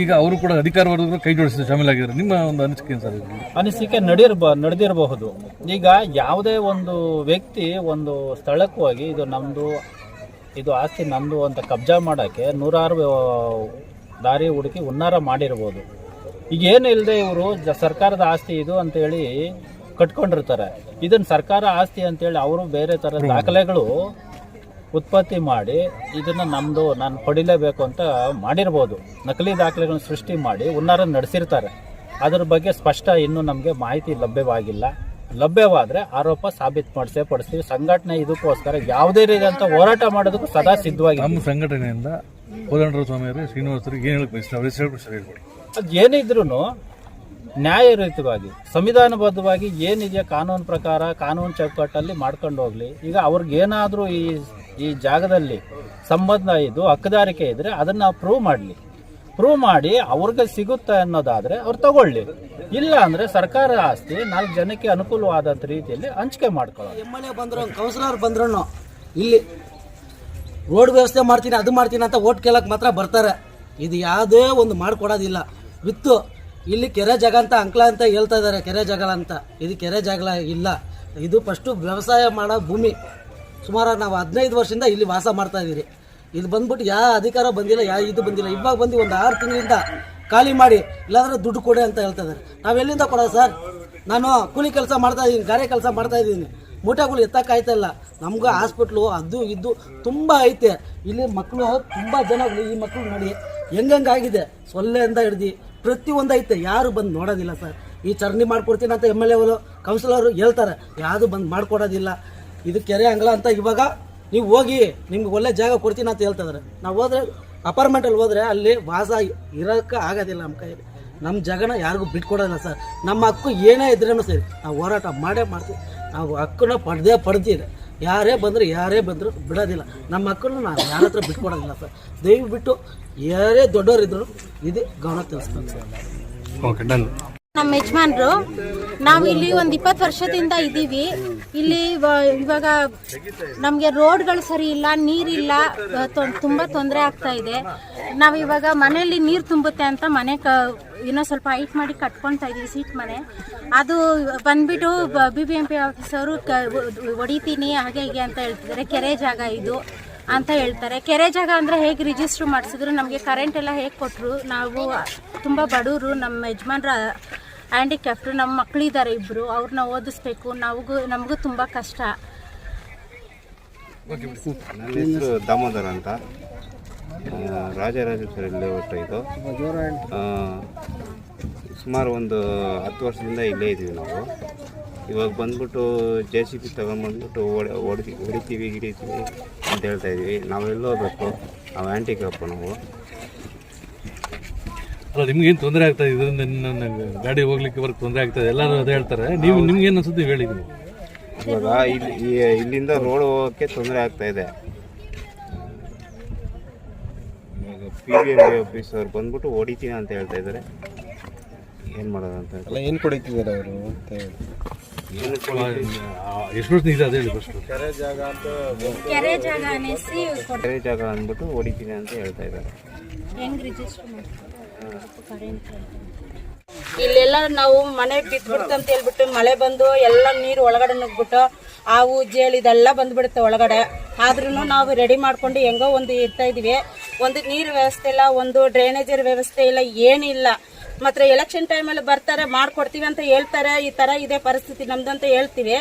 ಈಗ ಅವರು ಕೂಡ ಅಧಿಕಾರ ವರ್ಗದ ಕೈ ಜೋಡಿಸಿದ ಶಾಮೀಲಾಗಿದ್ದಾರೆ ನಿಮ್ಮ ಒಂದು ಅನಿಸಿಕೆ ಸರ್ ಅನಿಸಿಕೆ ನಡಿರ್ಬ ನಡೆದಿರಬಹುದು. ಈಗ ಯಾವುದೇ ಒಂದು ವ್ಯಕ್ತಿ ಒಂದು ಸ್ಥಳಕ್ಕೆ ಹೋಗಿ ಇದು ನಮ್ಮದು ಇದು ಆಸ್ತಿ ನಮ್ಮದು ಅಂತ ಕಬ್ಜಾ ಮಾಡೋಕ್ಕೆ ನೂರಾರು ದಾರಿ ಹುಡುಕಿ ಹುನ್ನಾರ ಮಾಡಿರ್ಬೋದು. ಈಗ ಏನು ಇಲ್ಲದೆ ಇವರು ಜ ಸರ್ಕಾರದ ಆಸ್ತಿ ಇದು ಅಂತೇಳಿ ಕಟ್ಕೊಂಡಿರ್ತಾರೆ. ಇದನ್ನು ಸರ್ಕಾರ ಆಸ್ತಿ ಅಂತೇಳಿ ಅವರು ಬೇರೆ ಥರ ದಾಖಲೆಗಳು ಉತ್ಪತ್ತಿ ಮಾಡಿ ಇದನ್ನು ನಮ್ಮದು ನಾನು ಪಡಿಲೇಬೇಕು ಅಂತ ಮಾಡಿರ್ಬೋದು. ನಕಲಿ ದಾಖಲೆಗಳನ್ನ ಸೃಷ್ಟಿ ಮಾಡಿ ಹುನ್ನಾರ ನಡೆಸಿರ್ತಾರೆ. ಅದ್ರ ಬಗ್ಗೆ ಸ್ಪಷ್ಟ ಇನ್ನೂ ನಮಗೆ ಮಾಹಿತಿ ಲಭ್ಯವಾಗಿಲ್ಲ. ಲಭ್ಯವಾದರೆ ಆರೋಪ ಸಾಬೀತು ಮಾಡಿಸೇ ಪಡಿಸ್ತೀವಿ. ಸಂಘಟನೆ ಇದಕ್ಕೋಸ್ಕರ ಯಾವುದೇ ರೀತಿಯಂಥ ಹೋರಾಟ ಮಾಡೋದಕ್ಕೂ ಸದಾ ಸಿದ್ಧವಾಗಿ ನಮ್ಮ ಸಂಘಟನೆಯಿಂದ ಕೋದಂಡರ ಸ್ವಾಮಿಯವರು ಶ್ರೀನಿವಾಸರಿಗೆ ಏನು ಹೇಳಿ ಬಯಸ್ತಾರೆ? ಅವ್ರ ಹೆಸರು ಏನೇ ಅದು ಏನಿದ್ರು ನ್ಯಾಯಯುತವಾಗಿ ಸಂವಿಧಾನಬದ್ಧವಾಗಿ ಏನಿದೆಯಾ ಕಾನೂನು ಪ್ರಕಾರ, ಕಾನೂನು ಚೌಕಟ್ಟಲ್ಲಿ ಮಾಡ್ಕೊಂಡು ಹೋಗ್ಲಿ. ಈಗ ಅವ್ರಿಗೇನಾದರೂ ಈ ಈ ಜಾಗದಲ್ಲಿ ಸಂಬಂಧ ಇದು ಹಕ್ಕುದಾರಿಕೆ ಇದ್ರೆ ಅದನ್ನ ಪ್ರೂವ್ ಮಾಡಲಿ. ಪ್ರೂವ್ ಮಾಡಿ ಅವ್ರಿಗೆ ಸಿಗುತ್ತೆ ಅನ್ನೋದಾದರೆ ಅವ್ರು ತಗೊಳ್ಳಿ. ಇಲ್ಲ ಅಂದ್ರೆ ಸರ್ಕಾರ ಆಸ್ತಿ ನಾಲ್ಕು ಜನಕ್ಕೆ ಅನುಕೂಲವಾದಂಥ ರೀತಿಯಲ್ಲಿ ಹಂಚಿಕೆ ಮಾಡ್ಕೊಳ್ಳೋದು. ಎಂ ಎಲ್ ಎ ಬಂದ್ರು, ಕೌನ್ಸಿಲರ್ ಬಂದ್ರು, ಇಲ್ಲಿ ರೋಡ್ ವ್ಯವಸ್ಥೆ ಮಾಡ್ತೀನಿ, ಅದು ಮಾಡ್ತೀನಿ ಅಂತ ಓಟ್ ಕೇಳಕ್ಕೆ ಮಾತ್ರ ಬರ್ತಾರೆ. ಇದು ಯಾವುದೇ ಒಂದು ಮಾಡ್ಕೊಡೋದಿಲ್ಲ. ವಿತ್ತು ಇಲ್ಲಿ ಕೆರೆ ಜಾಗ ಅಂತ ಅಂಕ್ಲ ಅಂತ ಹೇಳ್ತಾ ಇದ್ದಾರೆ, ಕೆರೆ ಜಗಳ ಅಂತ. ಇದು ಕೆರೆ ಜಗಳ ಇಲ್ಲ. ಇದು ಫಸ್ಟು ವ್ಯವಸಾಯ ಮಾಡೋ ಭೂಮಿ. ಸುಮಾರು ನಾವು ಹದಿನೈದು ವರ್ಷದಿಂದ ಇಲ್ಲಿ ವಾಸ ಮಾಡ್ತಾ ಇದ್ದೀರಿ ಇದು ಬಂದ್ಬಿಟ್ಟು ಯಾವ ಅಧಿಕಾರ ಬಂದಿಲ್ಲ ಯಾವ ಇದು ಬಂದಿಲ್ಲ. ಇವಾಗ ಬಂದು ಒಂದು ಆರು ತಿಂಗಳಿಂದ ಖಾಲಿ ಮಾಡಿ, ಇಲ್ಲಾಂದ್ರೆ ದುಡ್ಡು ಕೊಡಿ ಅಂತ ಹೇಳ್ತಾ ಇದ್ದಾರೆ. ನಾವು ಎಲ್ಲಿಂದ ಕೊಡೋದು ಸರ್? ನಾನು ಕೂಲಿ ಕೆಲಸ ಮಾಡ್ತಾ ಇದ್ದೀನಿ ಗಾರೆ ಕೆಲಸ ಮಾಡ್ತಾ ಇದ್ದೀನಿ ಮೂಟೆಗಳು ಎತ್ತಕ್ಕಾಯ್ತಾ ಇಲ್ಲ. ನಮ್ಗೆ ಹಾಸ್ಪಿಟ್ಲು ಅದು ಇದ್ದು ತುಂಬ ಐತೆ. ಇಲ್ಲಿ ಮಕ್ಕಳು, ತುಂಬ ಜನಗಳು ಈ ಮಕ್ಕಳು ನೋಡಿ ಹೆಂಗಂಗಾಗಿದೆ ಸೊಳ್ಳೆಯಿಂದ ಹಿಡ್ದು. ಪ್ರತಿಯೊಂದು ಐತೆ ಯಾರು ಬಂದು ನೋಡೋದಿಲ್ಲ ಸರ್. ಈ ಚರಂಡಿ ಮಾಡ್ಕೊಡ್ತೀನಿ ಅಂತ ಎಂ ಎಲ್ ಎ ಅವರು ಕೌನ್ಸಿಲರು ಹೇಳ್ತಾರೆ. ಯಾರು ಬಂದು ಮಾಡ್ಕೊಡೋದಿಲ್ಲ. ಇದು ಕೆರೆ ಅಂಗಲ ಅಂತ ಇವಾಗ ನೀವು ಹೋಗಿ ನಿಮ್ಗೆ ಒಳ್ಳೆ ಜಾಗ ಕೊಡ್ತೀನಿ ಅಂತ ಹೇಳ್ತಿದ್ದಾರೆ ಇದಾರೆ. ನಾವು ಹೋದ್ರೆ ಅಪಾರ್ಟ್ಮೆಂಟಲ್ಲಿ ಹೋದ್ರೆ ಅಲ್ಲಿ ವಾಸ ಇರೋಕ್ಕೆ ಆಗೋದಿಲ್ಲ ನಮ್ಮ ಕೈಯಲ್ಲಿ. ನಮ್ಮ ಜಾಗನ ಯಾರಿಗೂ ಬಿಟ್ಕೊಡೋಲ್ಲ ಸರ್. ನಮ್ಮ ಹಕ್ಕು ಏನೇ ಇದ್ರೇನು ಸರಿ. ನಾವು ಹೋರಾಟ ಮಾಡೇ ಮಾಡ್ತೀವಿ. ನಾವು ಹಕ್ಕನ್ನ ಪಡೆದೇ ಪಡ್ತೀವಿ. ಯಾರೇ ಬಂದರು, ಯಾರೇ ಬಂದರೂ ಬಿಡೋದಿಲ್ಲ. ನಮ್ಮ ಮಕ್ಕಳನ್ನ ನಾವು ಯಾರ ಹತ್ರ ಬಿಟ್ಕೊಡೋದಿಲ್ಲ ಸರ್. ದಯವಿಟ್ಟು ಯಾರೇ ದೊಡ್ಡವರಿದ್ರು ಇದು ಗಮನ ಓಕೆ ಸರ್. ನಮ್ಮ ಯಜಮಾನ್ರು, ನಾವು ಇಲ್ಲಿ ಒಂದು ಇಪ್ಪತ್ತು ವರ್ಷದಿಂದ ಇದ್ದೀವಿ. ಇಲ್ಲಿ ಇವ- ಇವಾಗ ನಮಗೆ ರೋಡ್ಗಳು ಸರಿ ಇಲ್ಲ, ನೀರಿಲ್ಲ ತುಂಬ ತೊಂದರೆ ಆಗ್ತಾ ಇದೆ. ನಾವು ಇವಾಗ ಮನೆಯಲ್ಲಿ ನೀರು ತುಂಬುತ್ತೆ ಅಂತ ಮನೆ ಕ, ಇನ್ನೂ ಸ್ವಲ್ಪ ಹೈಟ್ ಮಾಡಿ ಕಟ್ಕೊಳ್ತಾ ಇದೀವಿ, ಸೀಟ್ ಮನೆ. ಅದು ಬಂದ್ಬಿಟ್ಟು B B M P officer ಕ ಹೊಡಿತೀನಿ, ಹಾಗೆ ಹೀಗೆ ಅಂತ ಹೇಳ್ತಿದ್ದಾರೆ. ಕೆರೆ ಜಾಗ ಇದು ಅಂತ ಹೇಳ್ತಾರೆ. ಕೆರೆ ಜಾಗ ಅಂದರೆ ಹೇಗೆ ರಿಜಿಸ್ಟ್ರ್ ಮಾಡಿಸಿದ್ರು? ನಮಗೆ ಕರೆಂಟ್ ಎಲ್ಲ ಹೇಗೆ ಕೊಟ್ಟರು ನಾವು ತುಂಬ ಬಡವರು ನಮ್ಮ ಯಜಮಾನ್ರ ಹ್ಯಾಂಡಿಕ್ಯಾಪ್ಟು ನಮ್ಮ ಮಕ್ಕಳಿದ್ದಾರೆ ಇಬ್ಬರು ಅವ್ರನ್ನ ಓದಿಸ್ಬೇಕು. ನಮಗೂ ನಮಗೂ ತುಂಬ ಕಷ್ಟ. ನನ್ನ ಹೆಸರು ದಾಮೋದರ ಅಂತ. ರಾಜರಾಜೇಶ್ವರಿ ಲೇಔಟ್ ಇದು. ಸುಮಾರು ಒಂದು ಹತ್ತು ವರ್ಷದಿಂದ ಇಲ್ಲೇ ಇದ್ದೀವಿ ನಾವು. ಇವಾಗ ಬಂದ್ಬಿಟ್ಟು ಜೆ ಸಿ ಬಿ ತಗೊಂಬಂದ್ಬಿಟ್ಟು ಓಡಿ ಹೊಡಿತೀವಿ ಹಿಡಿತೀವಿ ಅಂತ ಹೇಳ್ತಾ ಇದೀವಿ. ನಾವೆಲ್ಲ ಹೋಗ್ಬೇಕು. ನಾವು ಆ್ಯಂಟಿಕಪ್ಪ ನಾವು. ಅಲ್ಲ ನಿಮ್ಗೇನು ಏನು ತೊಂದರೆ ಆಗ್ತಾ ಇದೆ? ಇದರಿಂದ ನನ್ನ ಗಾಡಿ ಹೋಗ್ಲಿಕ್ಕೆ ಬರೋಕ್ಕೆ ತೊಂದರೆ ಆಗ್ತಾ ಇದೆ. ಎಲ್ಲರೂ ಅದೇ ಹೇಳ್ತಾರೆ. ನೀವು ನಿಮ್ಗೇನು ಏನು ಅನ್ಸುತ್ತೆ ಹೇಳಿ ನೀವು? ಇವಾಗ ಇಲ್ಲಿ ಇಲ್ಲಿಂದ ರೋಡ್ ಹೋಗೋಕ್ಕೆ ತೊಂದರೆ ಆಗ್ತಾ ಇದೆ. ಇವಾಗ P B M B office ಅವ್ರು ಬಂದ್ಬಿಟ್ಟು ಹೊಡಿತೀನಿ ಅಂತ ಹೇಳ್ತಾ ಇದ್ದಾರೆ. ಏನು ಮಾಡೋದು ಅಂತ ಅಲ್ಲ ಏನು ಕೊಡಿತಿದ್ದಾರೆ ಅವರು ಏನು ಎಷ್ಟು ವರ್ಷ ಇದೆ ಅದೇ ಹೇಳಿ ಫಸ್ಟ್ ಕೆರೆ ಜಾಗ ಅನ್ನಿಸಿ ಬೇರೆ ಜಾಗ ಅಂದ್ಬಿಟ್ಟು ಹೊಡಿತೀನಿ ಅಂತ ಹೇಳ್ತಾ ಇದ್ದಾರೆ. ಹೆಂಗ್ ರಿಜಿಸ್ಟರ್ ಇಲ್ಲೆಲ್ಲ ನಾವು ಮನೆ ಬಿದ್ದ್ಬಿಡ್ತು ಅಂತ ಹೇಳ್ಬಿಟ್ಟು ಮಳೆ ಬಂದು ಎಲ್ಲ ನೀರು ಒಳಗಡೆ ನುಗ್ಬಿಟ್ಟು ಹಾವು, ಜೇಳು ಇದೆಲ್ಲ ಬಂದ್ಬಿಡುತ್ತೆ ಒಳಗಡೆ. ಆದ್ರೂ ನಾವು ರೆಡಿ ಮಾಡ್ಕೊಂಡು ಹೆಂಗೋ ಒಂದು ಇರ್ತಾ ಇದೀವಿ. ಒಂದು ನೀರು ವ್ಯವಸ್ಥೆ ಇಲ್ಲ, ಒಂದು ಡ್ರೈನೇಜರ್ ವ್ಯವಸ್ಥೆ ಇಲ್ಲ, ಏನಿಲ್ಲ. ಮಾತ್ರ ಎಲೆಕ್ಷನ್ ಟೈಮಲ್ಲಿ ಬರ್ತಾರೆ, ಮಾಡ್ಕೊಡ್ತೀವಿ ಅಂತ ಹೇಳ್ತಾರೆ. ಈ ತರ ಇದೆ ಪರಿಸ್ಥಿತಿ ನಮ್ದು ಅಂತ ಹೇಳ್ತೀವಿ.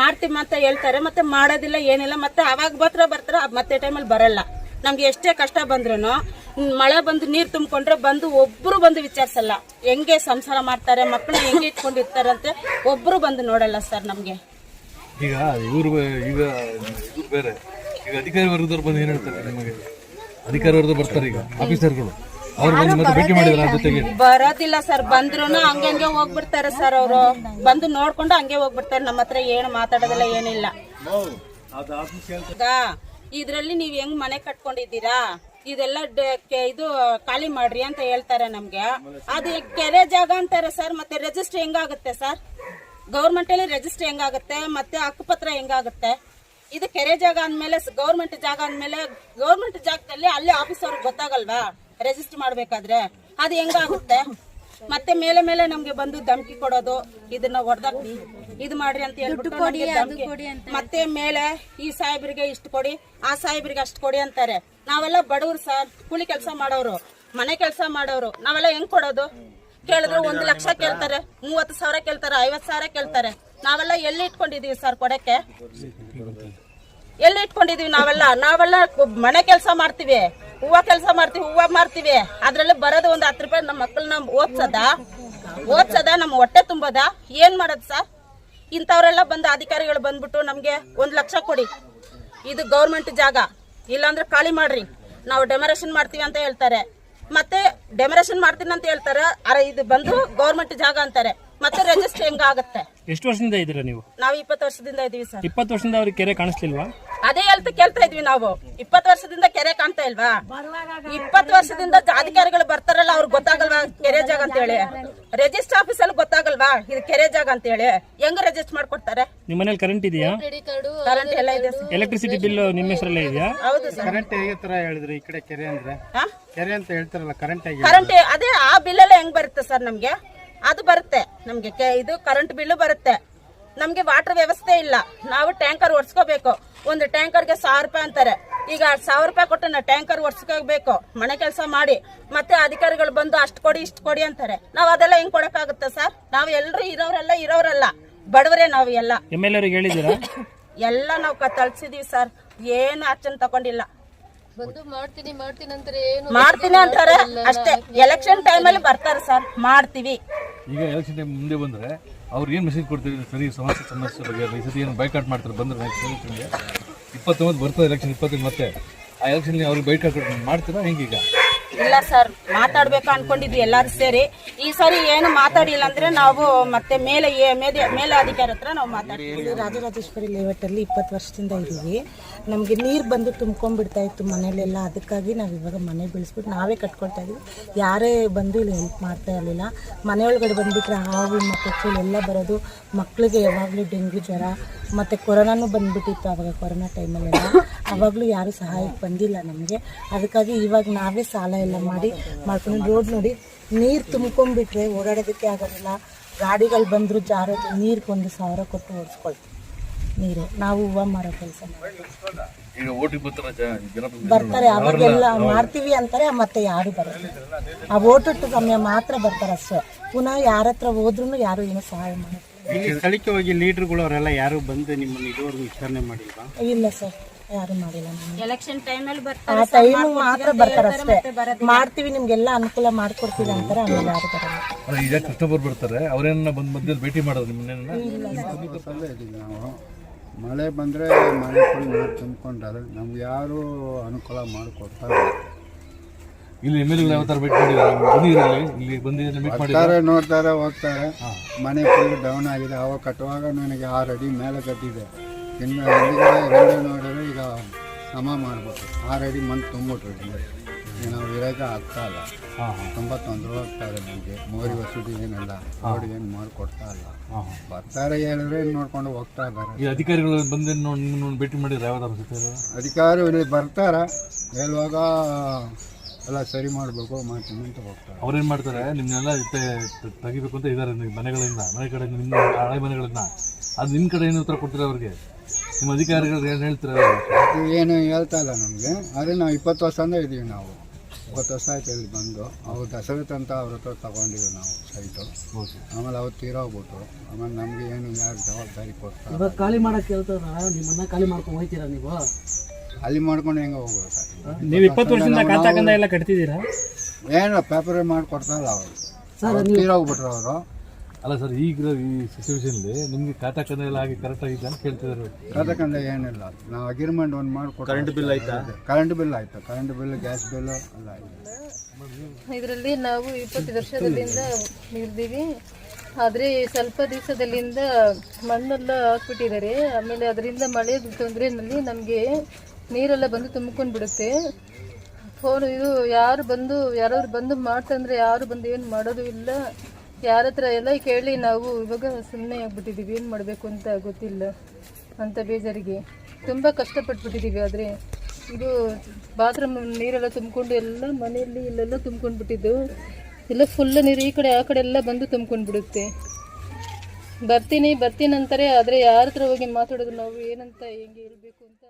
ಮಾಡ್ತೀವಿ ಅಂತ ಹೇಳ್ತಾರೆ, ಮತ್ತೆ ಮಾಡೋದಿಲ್ಲ, ಏನಿಲ್ಲ. ಮತ್ತೆ ಅವಾಗ ಮಾತ್ರ ಬರ್ತಾರೆ, ಮತ್ತೆ ಟೈಮಲ್ಲಿ ಬರಲ್ಲ. ನಮ್ಗೆ ಎಷ್ಟೇ ಕಷ್ಟ ಬಂದ್ರು ಮಳೆ ಬಂದು ನೀರು ತುಂಬಿಕೊಂಡ್ರೆ ಬಂದು ಒಬ್ರು ಬಂದು ವಿಚಾರಿಸಲ್ಲ. ಹೆಂಗೆ ಸಂಸಾರ ಮಾಡ್ತಾರೆ ಮಕ್ಕಳು ಹೆಂಗೆ ಇಟ್ಕೊಂಡಿರ್ತಾರಂತೆ ಒಬ್ಬರು ಒಬ್ರು ಬಂದು ನೋಡಲ್ಲ ಸರ್ ನಮಗೆ. ಈಗ ಇವರು ಈಗ ಇವ್ರು ಬೇರೆ. ಈಗ ಅಧಿಕಾರಿ ವರ್ಗದವ್ರು ಬಂದು ಏನು ಹೇಳ್ತಾರೆ ನಿಮಗೆ? ಅಧಿಕಾರಿ ವರ್ಗದವ್ರು ಬರ್ತಾರೆ ಈಗ ಆಫೀಸರ್ಗಳು. ಅವ್ರು ಬಂದು ಮತ್ತೆ ಭೇಟಿ ಮಾಡಿದ್ರ ಜೊತೆಗೆ. ಬರೋದಿಲ್ಲ ಸರ್. ಬಂದ್ರು ಹಂಗೆ ಹೋಗ್ಬಿಡ್ತಾರೆ ಸರ್ ಅವರು. ಬಂದು ನೋಡ್ಕೊಂಡು ಹಂಗೆ ಹೋಗ್ಬಿಡ್ತಾರೆ. ನಮ್ಮ ಹತ್ರ ಏನು ಮಾತಾಡೋದಿಲ್ಲ ಏನಿಲ್ಲ. ಇದ್ರಲ್ಲಿ ನೀವ್ ಹೆಂಗ್ ಮನೆ ಕಟ್ಕೊಂಡಿದ್ದೀರಾ? ಇದೆಲ್ಲ ಇದು ಖಾಲಿ ಮಾಡ್ರಿ ಅಂತ ಹೇಳ್ತಾರೆ ನಮ್ಗೆ. ಅದು ಕೆರೆ ಜಾಗ ಅಂತಾರೆ ಸರ್, ಮತ್ತೆ ರಿಜಿಸ್ಟರ್ ಹೆಂಗಾಗುತ್ತೆ ಸರ್? ಗೌರ್ಮೆಂಟ್ ಅಲ್ಲಿ ರಿಜಿಸ್ಟರ್ ಹೆಂಗಾಗುತ್ತೆ, ಮತ್ತೆ ಹಕ್ಕುಪತ್ರ ಹೆಂಗಾಗುತ್ತೆ? ಇದು ಕೆರೆ ಜಾಗ ಅಂದ್ಮೇಲೆ ಗೌರ್ಮೆಂಟ್ ಜಾಗ ಅಂದ್ಮೇಲೆ ಗೌರ್ಮೆಂಟ್ ಜಾಗದಲ್ಲಿ ಅಲ್ಲಿ ಆಫೀಸ್ ಅವ್ರಿಗೆ ಗೊತ್ತಾಗಲ್ವಾ? ರಿಜಿಸ್ಟರ್ ಮಾಡ್ಬೇಕಾದ್ರೆ. ಅದು ಹೆಂಗಾಗುತ್ತೆ? ಮತ್ತೆ ಮೇಲೆ ಮೇಲೆ ನಮ್ಗೆ ಬಂದು ಧಮಕಿ ಕೊಡೋದು ಇದನ್ನ ಹೊಡೆದಾಕ್ರಿ ಇದು ಮಾಡ್ರಿ ಅಂತ ಹೇಳ್ಬಿಟ್ಟು. ಮತ್ತೆ ಮೇಲೆ ಈ ಸಾಹೇಬ್ರಿಗೆ ಇಷ್ಟು ಕೊಡಿ ಆ ಸಾಹೇಬ್ರಿಗೆ ಅಷ್ಟು ಕೊಡಿ ಅಂತಾರೆ. ನಾವೆಲ್ಲ ಬಡವ್ರು ಸರ್ ಕೂಲಿ ಕೆಲಸ ಮಾಡೋರು ಮನೆ ಕೆಲಸ ಮಾಡೋರು ನಾವೆಲ್ಲ ಹೆಂಗ್ ಕೊಡೋದು? ಕೇಳಿದ್ರೆ ಒಂದು ಲಕ್ಷ ಕೇಳ್ತಾರೆ ಮೂವತ್ತು ಸಾವಿರ ಕೇಳ್ತಾರೆ ಐವತ್ತು ಸಾವಿರ ಕೇಳ್ತಾರೆ. ನಾವೆಲ್ಲ ಎಲ್ಲಿ ಇಟ್ಕೊಂಡಿದೀವಿ ಸರ್ ಕೊಡಕ್ಕೆ? ಎಲ್ಲಿ ಇಟ್ಕೊಂಡಿದೀವಿ ನಾವೆಲ್ಲ? ನಾವೆಲ್ಲ ಮನೆ ಕೆಲಸ ಮಾಡ್ತೀವಿ. ಹೂವ ಕೆಲಸ ಮಾಡ್ತೀವಿ, ಹೂವ ಮಾರ್ತೀವಿ. ಅದ್ರಲ್ಲಿ ಬರೋದು ಒಂದು ಹತ್ತು ರೂಪಾಯಿ ನಮ್ಮ ಮಕ್ಕಳನ್ನ ಓದ್ಸದ? ಓದ್ಸದ? ನಮ್ಮ ಹೊಟ್ಟೆ ತುಂಬದ? ಏನ್ ಮಾಡೋದು ಸರ್? ಇಂಥವ್ರೆಲ್ಲ ಬಂದು ಅಧಿಕಾರಿಗಳು ಬಂದ್ಬಿಟ್ಟು ನಮ್ಗೆ ಒಂದ್ ಲಕ್ಷ ಕೊಡಿ. ಇದು ಗೌರ್ಮೆಂಟ್ ಜಾಗ. ಇಲ್ಲಾಂದ್ರೆ ಖಾಲಿ ಮಾಡ್ರಿ. ನಾವು ಡೆಮರೇಷನ್ ಮಾಡ್ತೀವಿ ಅಂತ ಹೇಳ್ತಾರೆ. ಮತ್ತೆ ಡೆಮರೇಷನ್ ಮಾಡ್ತೀನಿ ಅಂತ ಹೇಳ್ತಾರೆ. ಅರೆ, ಇದು ಬಂದು ಗೌರ್ಮೆಂಟ್ ಜಾಗ ಅಂತಾರೆ. ಮತ್ತೆ ರಿಜಿಸ್ಟರ್ ಹೆಂಗಾಗುತ್ತೆ? ಎಷ್ಟು ವರ್ಷದಿಂದ ಇದ್ದೀರಾ ನೀವು? ನಾವು ಇಪ್ಪತ್ತು ವರ್ಷದಿಂದ ಇದೀವಿ ಸರ್. ಇಪ್ಪತ್ತು ವರ್ಷದಿಂದ ಅವ್ರಿಗೆ ಕೆರೆ ಕಾಣಿಸ್ಲಿಲ್ವಾ? ಅದೇ ಹೇಳ್ತ ಕೇಳ್ತಾ ಇದ್ವಿ ನಾವು. ಇಪ್ಪತ್ತು ವರ್ಷದಿಂದ ಕೆರೆ ಕಾಣ್ತಾ ಇಲ್ವಾ? ಇಪ್ಪತ್ತು ವರ್ಷದಿಂದ ಅಧಿಕಾರಿಗಳು ಬರ್ತಾರಲ್ಲ ಅವ್ರಿಗೆ ಗೊತ್ತಾಗಲ್ವಾ ಕೆರೆ ಜಾಗ ಅಂತ ಹೇಳಿ ರಿಜಿಸ್ಟರ್ ಆಫೀಸ್ ಅಲ್ಲಿ ಗೊತ್ತಾಗಲ್ವಾ ಇದು ಕೆರೆ ಜಾಗ ಅಂತ ಹೇಳಿ ಹೆಂಗ್ ರಿಜಿಸ್ಟರ್ ಮಾಡ್ಕೊಡ್ತಾರೆ? ನಿಮ್ಮ ಮನೇಲಿ ಕರೆಂಟ್ ಇದೆಯಾ? ಕರೆಂಟ್ ಎಲ್ಲ ಇದೆ ಸರ್. ಎಲೆಕ್ಟ್ರಿಸಿಟಿ ಬಿಲ್ ನಿಮ್ಮ ಹೆಸರಲ್ಲೇ ಇದೆಯಾ? ಹೌದು ಸರ್. ಕರೆಂಟ್ ಹೇಗೆ ತರ ಹೇಳಿದ್ರಿ ಈ ಕಡೆ ಕೆರೆ ಅಂದ್ರೆ? ಹಾ? ಕೆರೆ ಅಂತ ಹೇಳ್ತಾರಲ್ಲ ಕರೆಂಟ್ ಕರೆಂಟ್ ಅದೇ ಆ ಬಿಲ್ ಎಲ್ಲ ಹೆಂಗ್ ಬರುತ್ತೆ ಸರ್ ನಮ್ಗೆ? ಅದು ಬರುತ್ತೆ. ನಮ್ಗೆ ಕೆ- ಇದು ಕರೆಂಟ್ ಬಿಲ್ ಬರುತ್ತೆ. ನಮ್ಗೆ ವಾಟರ್ ವ್ಯವಸ್ಥೆ ಇಲ್ಲ. ನಾವು ಟ್ಯಾಂಕರ್ ಒಡ್ಸ್ಕೋಬೇಕು ಒಂದು ಟ್ಯಾಂಕರ್ಗೆ ಸಾವಿರ ರೂಪಾಯಿ ಅಂತಾರೆ. ಈಗ ಸಾವಿರ ರೂಪಾಯಿ ಕೊಟ್ಟು ನಾವು ಟ್ಯಾಂಕರ್ ಒಡ್ಸ್ಕೋಬೇಕು ಮನೆ ಕೆಲಸ ಮಾಡಿ. ಮತ್ತೆ ಅಧಿಕಾರಿಗಳು ಬಂದು ಅಷ್ಟು ಕೊಡಿ ಇಷ್ಟು ಕೊಡಿ ಅಂತಾರೆ. ನಾವು ಅದೆಲ್ಲ ಹೆಂಗ್ ಕೊಡಕ್ಕಾಗುತ್ತೆ ಸರ್? ನಾವು ಎಲ್ಲರೂ ಇರೋರೆಲ್ಲ ಇರೋರಲ್ಲ. ಬಡವರೇ ನಾವು ಎಲ್ಲ. ಎಲ್ಲ ನಾವು ಕ ತಳ್ಸಿದೀವಿ ಸರ್. ಏನು ಆಕ್ಷನ್ ತಗೊಂಡಿಲ್ಲ. ಮಾಡ್ತೀನಿ ಅಂತಾರೆ ಅಷ್ಟೇ. ಎಲೆಕ್ಷನ್ ಟೈಮಲ್ಲಿ ಬರ್ತಾರೆ ಸರ್. ಮಾಡ್ತೀವಿ. ಈಗ ಎಲೆಕ್ಷನ್ ಟೈಮ್ ಮುಂದೆ ಬಂದರೆ ಅವ್ರು ಏನು ಮೆಸೇಜ್ ಕೊಡ್ತೀರಿ ಸರಿ ಸಮಸ್ಯೆ ಸಮಸ್ಯೆ ಬಗ್ಗೆ ಈ ಸತಿ ಏನು ಬೈಕಾಟ್ ಮಾಡ್ತಾರೆ ಬಂದ್ರೆ ನೆಕ್ಸ್ಟ್ ಎಲೆಕ್ಷನ್ಗೆ ಇಪ್ಪತ್ತೊಂಬತ್ತು ಬರ್ತದೆ ಎಲೆಕ್ಷನ್ ಇಪ್ಪತ್ತೈದು ಮತ್ತೆ. ಆ ಎಲೆಕ್ಷನ್ ಅವ್ರಿಗೆ ಬೈಕಾಟ್ ಮಾಡ್ತೀರಾ? ಹೆಂಗೀಗ? ಇಲ್ಲ ಸರ್ ಮಾತಾಡ್ಬೇಕು ಅನ್ಕೊಂಡಿದ್ವಿ ಎಲ್ಲರೂ ಸೇರಿ. ಈ ಸರಿ ಏನು ಮಾತಾಡಿಲ್ಲ ಅಂದ್ರೆ ನಾವು ಮತ್ತೆ ಮೇಲೆ ಮೇಲೆ ಅಧಿಕಾರಿ ಹತ್ರ ನಾವು ಮಾತಾಡ್ತೀವಿ. ರಾಜರಾಜೇಶ್ವರಿ ಲೇಔಟಲ್ಲಿ ಇಪ್ಪತ್ತು ವರ್ಷದಿಂದ ಇದ್ದೀವಿ. ನಮಗೆ ನೀರು ಬಂದು ತುಂಬ್ಕೊಂಡ್ಬಿಡ್ತಾ ಇತ್ತು ಮನೇಲೆಲ್ಲ ಅದಕ್ಕಾಗಿ ನಾವು ಇವಾಗ ಮನೆ ಬೆಳೆಸ್ಬಿಟ್ಟು ನಾವೇ ಕಟ್ಕೊಳ್ತಾ ಇದ್ವಿ. ಯಾರೇ ಬಂದು ಇಲ್ಲಿ ಹೆಲ್ಪ್ ಮಾಡ್ತಾ ಇರಲಿಲ್ಲ. ಮನೆಯೊಳಗಡೆ ಬಂದುಬಿಟ್ರೆ ಹಾವು, ಮತ್ತು ಎಲ್ಲ ಬರೋದು. ಮಕ್ಕಳಿಗೆ ಯಾವಾಗಲೂ ಡೆಂಗ್ಯೂ ಜ್ವರ, ಮತ್ತು ಕೊರೋನಾನು ಬಂದ್ಬಿಟ್ಟಿತ್ತು ಆವಾಗ ಕೊರೋನಾ ಟೈಮಲ್ಲೆಲ್ಲ. ಆವಾಗಲೂ ಯಾರೂ ಸಹಾಯಕ್ಕೆ ಬಂದಿಲ್ಲ ನಮಗೆ. ಅದಕ್ಕಾಗಿ ಇವಾಗ ನಾವೇ ಸಾಲ ಎಲ್ಲ ಮಾಡಿ ಮಾಡ್ಕೊಂಡು ರೋಡ್ ನೋಡಿ ನೀರು ತುಂಬ್ಕೊಂಡ್ಬಿಟ್ರೆ ಓಡಾಡೋದಕ್ಕೆ ಆಗೋದಿಲ್ಲ ಗಾಡಿಗಳು ಬಂದರೂ ಜಾರೋದು ನೀರಿಗೆ ಒಂದು ಸಾವಿರ ಕೊಟ್ಟು ಓಡಿಸ್ಕೊಳ್ತೀವಿ. ನೀರು. ನಾವು ಹೂವು ಮಾರೋ ಕೆಲಸ ಬರ್ತಾರ ಅವಾಗೆಲ್ಲ ಮಾಡ್ತೀವಿ ಅಂತಾರೆ ಮತ್ತೆ ಯಾರು ಬರಲ್ಲ. ಆ ಓಟಟ್ಟು ಸಮಯ ಮಾತ್ರ ಬರ್ತಾರೆ ಅಷ್ಟೇ. ಪುನಃ ಯಾರ ಹತ್ರ ಹೋದ್ರೂ ಯಾರು ಏನು ಸಹಾಯ ಮಾಡಲ್ಲ ಇಲ್ಲಿ ಸ್ಥಳಕ್ಕೆ ಹೋಗಿ ಲೀಡರ್ಗಳು ಅವರೆಲ್ಲ ಯಾರು ಬಂದು ನಿಮ್ಮನ್ನು ಇದುವರೆಗೂ ವಿಚಾರಣೆ ಮಾಡಿಲ್ವಾ? ಇಲ್ಲ ಸರ್ ಯಾರು ಮಾಡಿಲ್ಲ ಎಲೆಕ್ಷನ್ ಟೈಮಲ್ಲಿ ಆ ಬರ್ತಾರೆ ಟೈಮ್ ಮಾತ್ರ ಬರ್ತಾರೆ ಅಷ್ಟೇ. ಮಾಡ್ತೀವಿ ನಿಮ್ಗೆಲ್ಲ ಅನುಕೂಲ ಮಾಡ್ಕೊಡ್ತೀವಿ ಅಂತಾರೆ ಆಮೇಲೆ ಯಾರು ಬರಲ್ಲ. ಈಗ ಕಸ್ಟಮರ್ ಬರ್ತಾರೆ ಅವ್ರೇನ ಬಂದು ಮಧ್ಯದಲ್ಲಿ ಭೇಟಿ ಮಾಡೋದು ನಿಮ್ಮನ್ನೇನ ನಾವು ಮಳೆ ಬಂದರೆ ಮಳೆ ಫುಲ್ ನೀರು ತುಂಬಿಕೊಂಡ್ರೆ ನಮ್ಗೆ ಯಾರು ಅನುಕೂಲ ಮಾಡಿಕೊಡ್ತಾರೆ ಇಲ್ಲಿ. ಎಂ ಎಲ್ ಎಗಳು ಯಾವ ಥರ ಭೇಟಿ ಮಾಡಿದ್ದಾರೆ ಬಂದಿರಲಿ ಇಲ್ಲಿ ಬಂದಿದ್ದಾರೆ ಮೀಟ್ ಬರ್ತಾರೆ ಮಾಡಿದ್ದಾರೆ ನೋಡ್ತಾರೆ ಹೋಗ್ತಾರೆ. ಮನೆ ಫುಲ್ ಡೌನ್ ಆಗಿದೆ. ಅವಾಗ ಕಟ್ಟುವಾಗ ನನಗೆ ಆರು ಅಡಿ ಮೇಲೆ ಕಟ್ಟಿದೆ ಇನ್ನು ಹಿಂದ್ಗಡೆ ಹಿಂದೆ ನೋಡಿದ್ರೆ ಈಗ ಸಮ ಮಾಡ್ಬೇಕು ಆರು ಅಡಿ ಮಣ್ಣು ತುಂಬಿಟ್ರು ನಾವು ಇರೋಕೆ ಆಗ್ತಾ ಇಲ್ಲ. ತುಂಬ ತೊಂದರೆ ಆಗ್ತಾ ಇದೆ ನಮಗೆ. ಮೋರಿ ವಸತಿ ಏನಿಲ್ಲ ರೋಡ್ ಏನು ಮಾಡಿಕೊಡ್ತಾ ಇಲ್ಲ. ಬರ್ತಾರೆ ಹೇಳಿದ್ರೆ ನೋಡ್ಕೊಂಡು ಹೋಗ್ತಾ ಇದ್ದಾರೆ. ಈ ಅಧಿಕಾರಿಗಳು ಬಂದು ನೋಡಿ ಭೇಟಿ ಮಾಡಿದ್ರೆ ಯಾವ್ದಾದ್ರು ಜೊತೆ ಅಧಿಕಾರಿ ಬರ್ತಾರ ಬರ್ತಾರೆ. ಹೇಳುವಾಗ ಎಲ್ಲ ಸರಿ ಮಾಡಬೇಕು ಮಾಡ್ತೀನಿ ಅಂತ ಹೋಗ್ತಾರೆ. ಅವ್ರೇನ್ ಮಾಡ್ತಾರೆ? ನಿಮ್ಮನ್ನೆಲ್ಲ ತೆಗಿಬೇಕು ಅಂತ ಇದ್ದಾರೆ ನಿಮ್ಮ ಮನೆಗಳಿಂದ. ಮನೆ ಕಡೆ ನಿಮ್ಮ ಹಳೆ ಮನೆಗಳಿಂದ. ಅದು ನಿಮ್ಮ ಕಡೆ ಏನು ಉತ್ತರ ಕೊಡ್ತೀರಾ ಅವ್ರಿಗೆ? ನಿಮ್ಮ ಅಧಿಕಾರಿಗಳು ಏನು ಹೇಳ್ತಾರೆ? ಏನು ಹೇಳ್ತಾ ಇಲ್ಲ ನಮಗೆ. ಆದರೆ ನಾವು ಇಪ್ಪತ್ತು ವರ್ಷದಿಂದ ಇದ್ದೀವಿ ನಾವು. ಇಪ್ಪತ್ತು ವರ್ಷ ಆಯ್ತು ಇಲ್ಲಿ ಬಂದು. ಅವ್ರು ದಸರತ್ ಅಂತ ಅವ್ರ ಹತ್ರ ತಗೊಂಡಿದ್ದೀವಿ ನಾವು ಸೈಟು. ಆಮೇಲೆ ಅವ್ರು ತೀರೋಗ್ಬಿಟ್ಟು ಆಮೇಲೆ ನಮಗೆ ಏನು ಯಾರು ಜವಾಬ್ದಾರಿ ಕೊಡ್ತಾರೆ? ಇವಾಗ ಖಾಲಿ ಮಾಡಕ್ಕೆ ಕೇಳ್ತಾರ ನಿಮ್ಮನ್ನ ಖಾಲಿ ಮಾಡ್ಕೊಂಡು ಹೋಗ್ತೀರಾ ನೀವು? ಅಲ್ಲಿ ಮಾಡ್ಕೊಂಡು ಹೆಂಗೆ ಹೋಗ್ಬೇಕು ನೀವು ಇಪ್ಪತ್ತು ವರ್ಷದಿಂದ ಕಾತಾಕಂದ ಎಲ್ಲ ಕಟ್ತಿದ್ದೀರಾ? ಏನು ಪೇಪರ್ ಮಾಡಿ ಕೊಡ್ತಾರಲ್ಲ ಅವರು. ಸರ್ ಅವ್ರು ತೀರೋಗ್ಬಿಟ್ರು ಅವರು. ಅಲ್ಲ ಸರ್ ಈಗ ಈ ಸಿಚುವೇಶನ್ಲಿ ನಿಮಗೆ ಖಾತಾ ಎಲ್ಲ ಆಗಿ ಕರೆಕ್ಟ್ ಆಗಿದೆ ಅಂತ ಕೇಳ್ತಿದ್ದಾರೆ ಕಥಕಂದ ಏನಿಲ್ಲ. ನಾವು ಅಗ್ರಿಮೆಂಟ್ ಒಂದು ಮಾಡಿಕೊಟ್ಟು ಕರೆಂಟ್ ಬಿಲ್ ಆಯ್ತಾ? ಕರೆಂಟ್ ಬಿಲ್ ಆಯ್ತಾ. ಕರೆಂಟ್ ಬಿಲ್ ಗ್ಯಾಸ್ ಬಿಲ್ ಎಲ್ಲ ಆಯ್ತು. ಇದರಲ್ಲಿ ನಾವು ಇಪ್ಪತ್ತು ವರ್ಷದಿಂದ ನೀರ್ದೀವಿ ಆದರೆ ಸ್ವಲ್ಪ ದಿವಸದಲ್ಲಿಂದ ಮಣ್ಣೆಲ್ಲ ಹಾಕ್ಬಿಟ್ಟಿದ್ದಾರೆ. ಆಮೇಲೆ ಅದರಿಂದ ಮಳೆ ತೊಂದರೆನಲ್ಲಿ ನಮಗೆ ನೀರೆಲ್ಲ ಬಂದು ತುಂಬಿಕೊಂಡು ಬಿಡುತ್ತೆ. ಫೋನ್ ಇದು ಯಾರು ಬಂದು ಯಾರಾದ್ರು ಬಂದು ಮಾಡ್ತಂದ್ರೆ ಯಾರು ಬಂದು ಏನು ಮಾಡೋದು ಇಲ್ಲ. ಯಾರ ಹತ್ರ ಎಲ್ಲ ಕೇಳಿ ನಾವು ಇವಾಗ ಸುಮ್ಮನೆ ಆಗ್ಬಿಟ್ಟಿದ್ದೀವಿ. ಏನು ಮಾಡಬೇಕು ಅಂತ ಗೊತ್ತಿಲ್ಲ. ಅಂತ ಬೇಜಾರಿಗೆ. ತುಂಬ ಕಷ್ಟಪಟ್ಬಿಟ್ಟಿದ್ದೀವಿ. ಆದರೆ ಇದು ಬಾತ್ರೂಮ್ ನೀರೆಲ್ಲ ತುಂಬಿಕೊಂಡು ಎಲ್ಲ ಮನೆಯಲ್ಲಿ ಇಲ್ಲೆಲ್ಲ ತುಂಬ್ಕೊಂಡು ಬಿಟ್ಟಿದ್ದು ಎಲ್ಲ ಫುಲ್ ನೀರು ಈ ಕಡೆ ಆ ಕಡೆ ಎಲ್ಲ ಬಂದು ತುಂಬ್ಕೊಂಡು ಬಿಡುತ್ತೆ ಬರ್ತೀನಿ ಬರ್ತೀನಂತಾರೆ ಆದರೆ ಯಾರ ಹತ್ರ ಹೋಗಿ ಮಾತಾಡೋದು ನಾವು ಏನಂತ ಹೆಂಗೆ ಇರಬೇಕು ಅಂತ